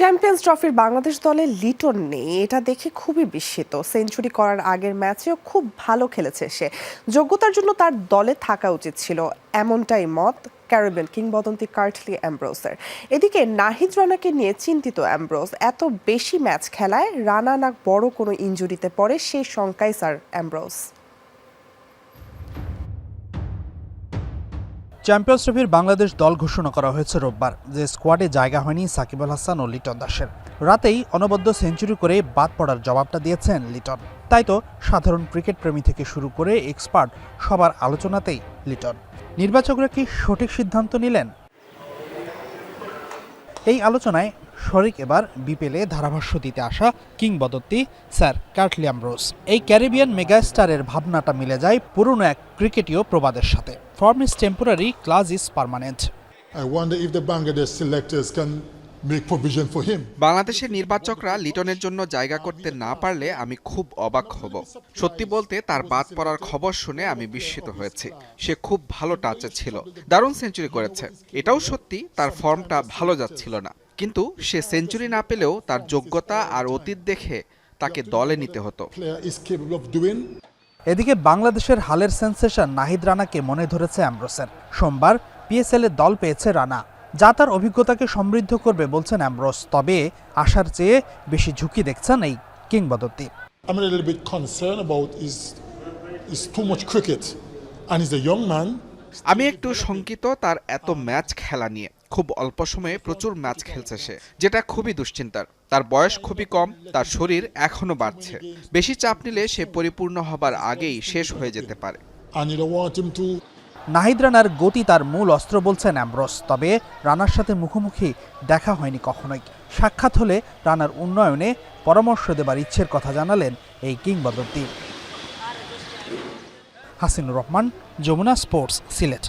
Champions ট্রফির বাংলাদেশ দলে লিটন নেই। এটা দেখে খুবই বিস্মিত। সেঞ্চুরি করার আগের ম্যাচেও খুব ভালো খেলেছে সে। যোগ্যতার জন্য তার দলে থাকা উচিত ছিল এমনটাই মত ক্যারিবিয়ান কিংবদন্তি কার্টলি অ্যাম্ব্রোসের। এদিকে নাহিদ রানাকে নিয়ে চিন্তিত অ্যাম্ব্রোস। এত বেশি ম্যাচ খেলায় রানা না বড় কোনো ইঞ্জুরিতে পড়ে সেই শঙ্কায় স্যার অ্যাম্ব্রোস। চ্যাম্পিয়ন্স ট্রফির বাংলাদেশ দল ঘোষণা করা হয়েছে রোববার, যে স্কোয়াডে জায়গা হয়নি সাকিব আল হাসান ও লিটন দাসের। রাতেই অনবদ্য সেঞ্চুরি করে বাদ পড়ার জবাবটা দিয়েছেন লিটন। তাই তো সাধারণ ক্রিকেট প্রেমী থেকে শুরু করে এক্সপার্ট সবার আলোচনাতেই লিটন। নির্বাচকরা কি সঠিক সিদ্ধান্ত নিলেন? এই আলোচনায় শরিক এবার বিপেলে ধারাভাষ্য দিতে আসা কিংবদন্তি স্যার কার্টলিয়াম রোজ এই ক্যারিবিয়ান মেগাস্টারের ভাবনাটা মিলে যায় পুরনো এক ক্রিকেটীয় প্রবাদের সাথে। Form is temporary, class is permanent. I wonder if the Bangladesh selectors can make provision for him. বাংলাদেশের নির্বাচকরা লিটনের জন্য জায়গা করতে না পারলে আমি খুব অবাক হব। সত্যি বলতে তার বাদ পড়ার খবর শুনে আমি বিস্মিত হয়েছি। সে খুব ভালো টাচে ছিল। দারুণ সেঞ্চুরি করেছে। এটাও সত্যি তার ফর্মটা ভালো যাচ্ছিল না। কিন্তু সে সেঞ্চুরি না পেলেও তার যোগ্যতা আর অতীত দেখে তাকে দলে নিতে হতো. এদিকে বাংলাদেশের হালের সেন্সেশন নাহিদ রানাকে মনে ধরেছে অ্যাম্ব্রোসের। সোমবার পিএসএল এ দল পেয়েছে রানা। যা তার অভিজ্ঞতাকে সমৃদ্ধ করবে বলছেন অ্যাম্ব্রোস। তবে আশার চেয়ে বেশি ঝুঁকি দেখছেন এই কিংবদন্তি। I'm a little bit concerned about his, his too much cricket. And he's a young man. আমি একটু শঙ্কিত তার এত ম্যাচ খেলা নিয়ে। খুব অল্প সময়ে প্রচুর ম্যাচ খেলছে সে যেটা খুবই দুশ্চিন্তার। তার বয়স খুবই কম তার শরীর এখনও বাড়ছে। বেশি চাপ নিলে সে পরিপূর্ণ হবার আগেই শেষ হয়ে যেতে পারে। নাহিদ রানার গতি তার মূল অস্ত্র বলছেন অ্যাম্ব্রোস, তবে রানার সাথে মুখোমুখি দেখা হয়নি কখনোই। সাক্ষাৎ হলে রানার উন্নয়নে পরামর্শ দেবার ইচ্ছের কথা জানালেন এই কিংবদন্তি। হাসিনুর রহমান, যমুনা স্পোর্টস, সিলেট।